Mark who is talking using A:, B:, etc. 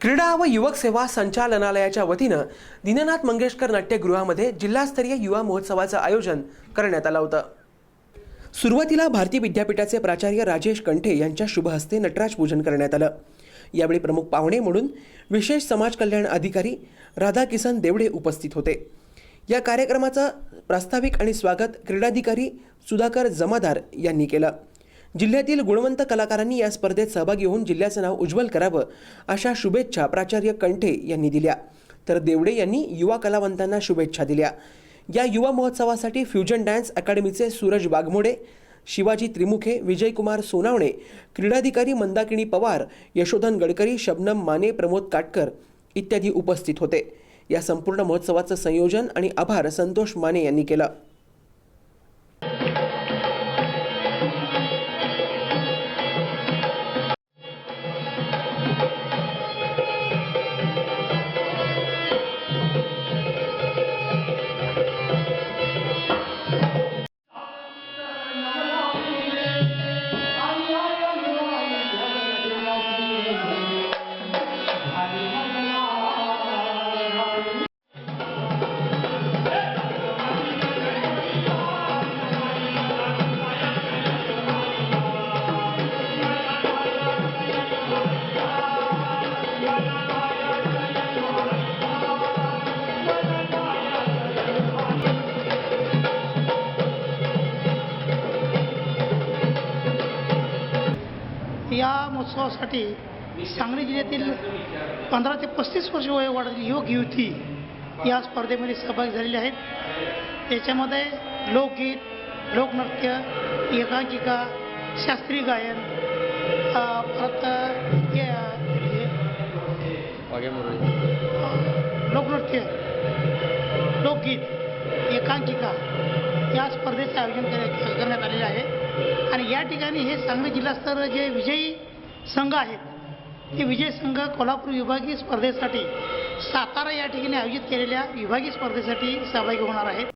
A: क्रीडा व युवक सेवा संचालनालयाच्या वतीनं दीननाथ मंगेशकर नाट्यगृहामध्ये जिल्हास्तरीय युवा महोत्सवाचं आयोजन करण्यात आलं होतं. सुरुवातीला भारतीय विद्यापीठाचे प्राचार्य राजेश कंठे यांच्या शुभहस्ते नटराज पूजन करण्यात आलं. यावेळी प्रमुख पाहुणे म्हणून विशेष समाज कल्याण अधिकारी राधाकिसन देवडे उपस्थित होते. या कार्यक्रमाचं प्रास्ताविक आणि स्वागत क्रीडाधिकारी सुधाकर जमादार यांनी केलं. जिल्ह्यातील गुणवंत कलाकारांनी या स्पर्धेत सहभागी होऊन जिल्ह्याचं नाव उज्ज्वल करावं अशा शुभेच्छा प्राचार्य कंठे यांनी दिल्या. तर देवडे यांनी युवा कलावंतांना शुभेच्छा दिल्या. या युवा महोत्सवासाठी फ्युजन डान्स अकॅडमीचे सूरज वाघमोडे शिवाजी त्रिमुखे विजयकुमार सोनावणे क्रीडाधिकारी मंदाकिनी पवार यशोधन गडकरी शबनम माने प्रमोद काटकर इत्यादी उपस्थित होते. या संपूर्ण महोत्सवाचं संयोजन आणि आभार संतोष माने यांनी केलं.
B: या महोत्सवासाठी सांगली जिल्ह्यातील पंधरा ते पस्तीस वर्ष वयोगटातील युवक युवती या स्पर्धेमध्ये सहभागी झालेले आहेत. याच्यामध्ये लोकगीत लोकनृत्य एकांकिका शास्त्रीय गायन अ, परत लोकनृत्य लोकगीत एकांकिका या स्पर्धेचं आयोजन करण्यात आलेलं आहे. आणि या ठिकाणी हे सांगली जिल्हास्तर जे विजयी संघ आहेत ते विजय संघ कोल्हापूर विभागीय स्पर्धेसाठी सातारा या ठिकाणी आयोजित केलेल्या विभागीय स्पर्धेसाठी सहभागी होणार आहेत.